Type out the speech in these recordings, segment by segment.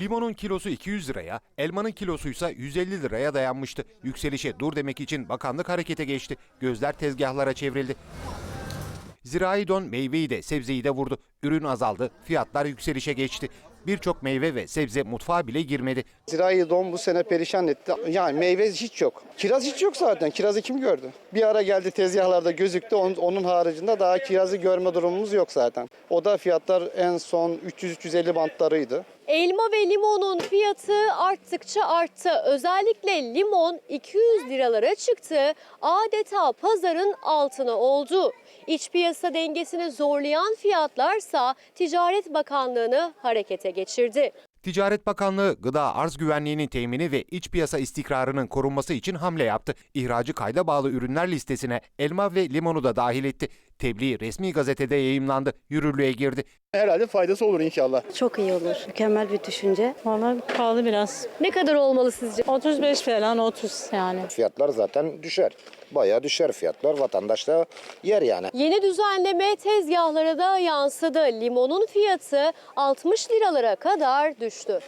Limonun kilosu 200 liraya, elmanın kilosuysa 150 liraya dayanmıştı. Yükselişe dur demek için bakanlık harekete geçti. Gözler tezgahlara çevrildi. Zirai don meyveyi de sebzeyi de vurdu. Ürün azaldı, fiyatlar yükselişe geçti. Birçok meyve ve sebze mutfağa bile girmedi. Zirai don bu sene perişan etti. Yani meyve hiç yok. Kiraz hiç yok zaten. Kirazı kim gördü? Bir ara geldi tezgahlarda gözüktü. Onun, onun haricinde daha kirazı görme durumumuz yok zaten. O da fiyatlar en son 300-350 bantlarıydı. Elma ve limonun fiyatı arttıkça arttı. Özellikle limon 200 liralara çıktı. Adeta pazarın altına oldu. İç piyasa dengesini zorlayan fiyatlarsa Ticaret Bakanlığı'nı harekete geçirdi. Ticaret Bakanlığı gıda arz güvenliğinin temini ve iç piyasa istikrarının korunması için hamle yaptı. İhracı kayda bağlı ürünler listesine elma ve limonu da dahil etti. Tebliğ resmi gazetede yayımlandı, yürürlüğe girdi. Herhalde faydası olur inşallah. Çok iyi olur. Mükemmel bir düşünce. Vallahi pahalı biraz. Ne kadar olmalı sizce? 35 falan 30 yani. Fiyatlar zaten düşer. Bayağı düşer fiyatlar. Vatandaş da yer yani. Yeni düzenleme tezgahlara da yansıdı. Limonun fiyatı 60 liralara kadar düştü.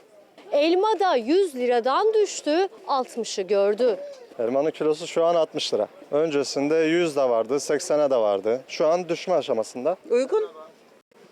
Elma da 100 liradan düştü, 60'ı gördü. Elmanın kilosu şu an 60 lira. Öncesinde 100 de vardı, 80'e de vardı. Şu an düşme aşamasında. Uygun.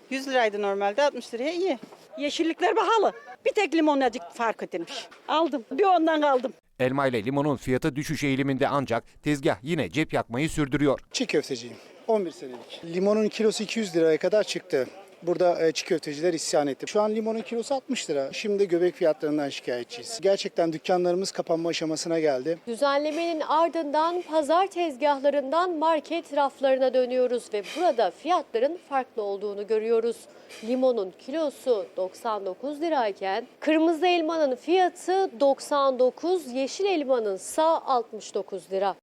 100 liraydı normalde 60 liraya iyi. Yeşillikler pahalı. Bir tek limonacık fark edilmiş. Aldım. Bir ondan kaldım. Elma ile limonun fiyatı düşüş eğiliminde ancak tezgah yine cep yakmayı sürdürüyor. Çiğ köfteciyim. 11 senelik. Limonun kilosu 200 liraya kadar çıktı. Burada e, çiğ köfteciler isyan etti. Şu an limonun kilosu 60 lira. Şimdi göbek fiyatlarından şikayetçiyiz. Gerçekten dükkanlarımız kapanma aşamasına geldi. Düzenlemenin ardından pazar tezgahlarından market raflarına dönüyoruz ve burada fiyatların farklı olduğunu görüyoruz. Limonun kilosu 99 lirayken kırmızı elmanın fiyatı 99, yeşil elmanın ise 69 lira.